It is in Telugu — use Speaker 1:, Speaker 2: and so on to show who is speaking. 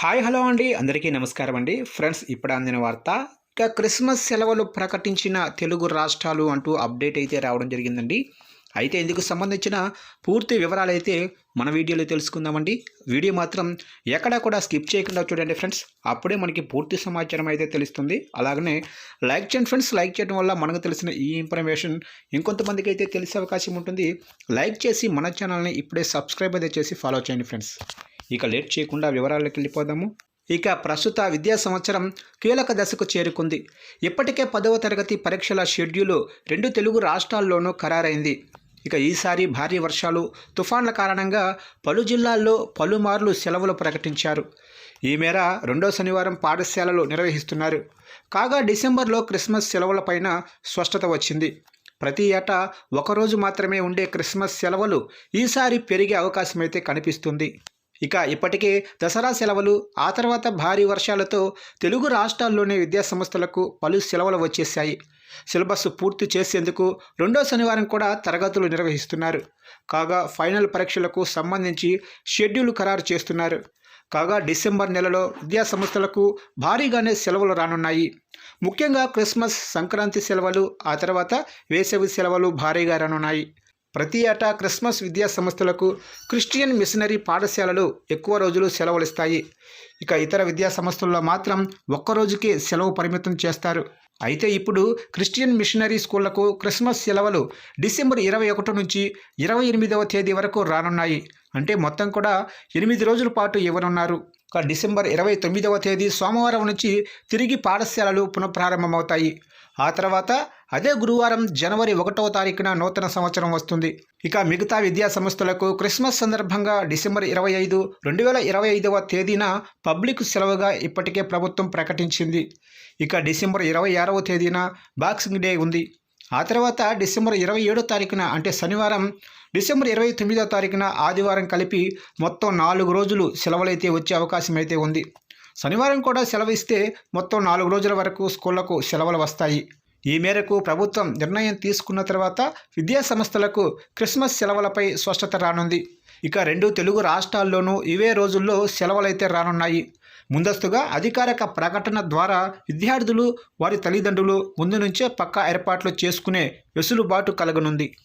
Speaker 1: హాయ్ హలో అండి. అందరికీ నమస్కారం అండి. ఫ్రెండ్స్ ఇప్పుడు అందిన వార్త ఇక క్రిస్మస్ సెలవులు ప్రకటించిన తెలుగు రాష్ట్రాలు అంటూ అప్డేట్ అయితే రావడం జరిగిందండి. అయితే ఇందుకు సంబంధించిన పూర్తి వివరాలు అయితే మన వీడియోలో తెలుసుకుందామండి. వీడియో మాత్రం ఎక్కడా కూడా స్కిప్ చేయకుండా చూడండి ఫ్రెండ్స్. అప్పుడే మనకి పూర్తి సమాచారం అయితే తెలుస్తుంది. అలాగనే లైక్ చేయండి ఫ్రెండ్స్. లైక్ చేయడం వల్ల మనకు తెలిసిన ఈ ఇన్ఫర్మేషన్ ఇంకొంతమందికి అయితే తెలిసే అవకాశం ఉంటుంది. లైక్ చేసి మన ఛానల్ని ఇప్పుడే సబ్స్క్రైబ్ అయితే చేసి ఫాలో చేయండి ఫ్రెండ్స్. ఇక లేట్ చేయకుండా వివరాలకు వెళ్ళిపోదాము ఇక ప్రస్తుత విద్యా సంవత్సరం కీలక దశకు చేరుకుంది. ఇప్పటికే పదవ తరగతి పరీక్షల షెడ్యూలు రెండు తెలుగు రాష్ట్రాల్లోనూ ఖరారైంది. ఇక ఈసారి భారీ వర్షాలు తుఫాన్ల కారణంగా పలు జిల్లాల్లో పలుమార్లు సెలవులు ప్రకటించారు. ఈ మేర రెండో శనివారం పాఠశాలలు నిర్వహిస్తున్నారు. కాగా డిసెంబర్లో క్రిస్మస్ సెలవులపైన స్పష్టత వచ్చింది. ప్రతి ఏటా ఒకరోజు మాత్రమే ఉండే క్రిస్మస్ సెలవులు ఈసారి పెరిగే అవకాశమైతే కనిపిస్తుంది. ఇక ఇప్పటికే దసరా సెలవులు ఆ తర్వాత భారీ వర్షాలతో తెలుగు రాష్ట్రాల్లోని విద్యాసంస్థలకు పలు సెలవులు వచ్చేశాయి. సిలబస్ పూర్తి చేసేందుకు రెండో శనివారం కూడా తరగతులు నిర్వహిస్తున్నారు. కాగా ఫైనల్ పరీక్షలకు సంబంధించి షెడ్యూల్ ఖరారు చేస్తున్నారు. కాగా డిసెంబర్ నెలలో విద్యాసంస్థలకు భారీగానే సెలవులు రానున్నాయి. ముఖ్యంగా క్రిస్మస్ సంక్రాంతి సెలవులు ఆ తర్వాత వేసవి సెలవులు భారీగా రానున్నాయి. ప్రతి ఏటా క్రిస్మస్ విద్యా సంస్థలకు క్రిస్టియన్ మిషనరీ పాఠశాలలు ఎక్కువ రోజులు సెలవులు ఇస్తాయి ఇక ఇతర విద్యా సంస్థల్లో మాత్రం ఒక్క రోజుకే సెలవు పరిమితం చేస్తారు. అయితే ఇప్పుడు క్రిస్టియన్ మిషనరీ స్కూళ్ళకు క్రిస్మస్ సెలవులు డిసెంబర్ ఇరవై ఒకటి నుంచి ఇరవై ఎనిమిదవ తేదీ వరకు రానున్నాయి. అంటే మొత్తం కూడా ఎనిమిది రోజుల పాటు ఇవ్వనున్నారు. ఇక డిసెంబర్ ఇరవై తొమ్మిదవ తేదీ సోమవారం నుంచి తిరిగి పాఠశాలలు పునఃప్రారంభమవుతాయి. ఆ తర్వాత అదే గురువారం జనవరి ఒకటవ తారీఖున నూతన సంవత్సరం వస్తుంది. ఇక మిగతా విద్యా సంస్థలకు క్రిస్మస్ సందర్భంగా డిసెంబర్ ఇరవై ఐదు రెండు వేల ఇరవై ఐదవ తేదీన పబ్లిక్ సెలవుగా ఇప్పటికే ప్రభుత్వం ప్రకటించింది. ఇక డిసెంబర్ ఇరవై ఆరవ తేదీన బాక్సింగ్ డే ఉంది. ఆ తర్వాత డిసెంబర్ ఇరవై ఏడో తారీఖున అంటే శనివారం డిసెంబర్ ఇరవై తొమ్మిదో తారీఖున ఆదివారం కలిపి మొత్తం నాలుగు రోజులు సెలవులైతే వచ్చే అవకాశం అయితే ఉంది. శనివారం కూడా సెలవు ఇస్తే మొత్తం నాలుగు రోజుల వరకు స్కూళ్ళకు సెలవులు వస్తాయి. ఈ మేరకు ప్రభుత్వం నిర్ణయం తీసుకున్న తర్వాత విద్యాసంస్థలకు క్రిస్మస్ సెలవులపై స్పష్టత రానుంది. ఇక రెండు తెలుగు రాష్ట్రాల్లోనూ ఇవే రోజుల్లో సెలవులైతే రానున్నాయి. ముందస్తుగా అధికారిక ప్రకటన ద్వారా విద్యార్థులు వారి తల్లిదండ్రులు ముందు నుంచే పక్కా ఏర్పాట్లు చేసుకునే వెసులుబాటు కలగనుంది.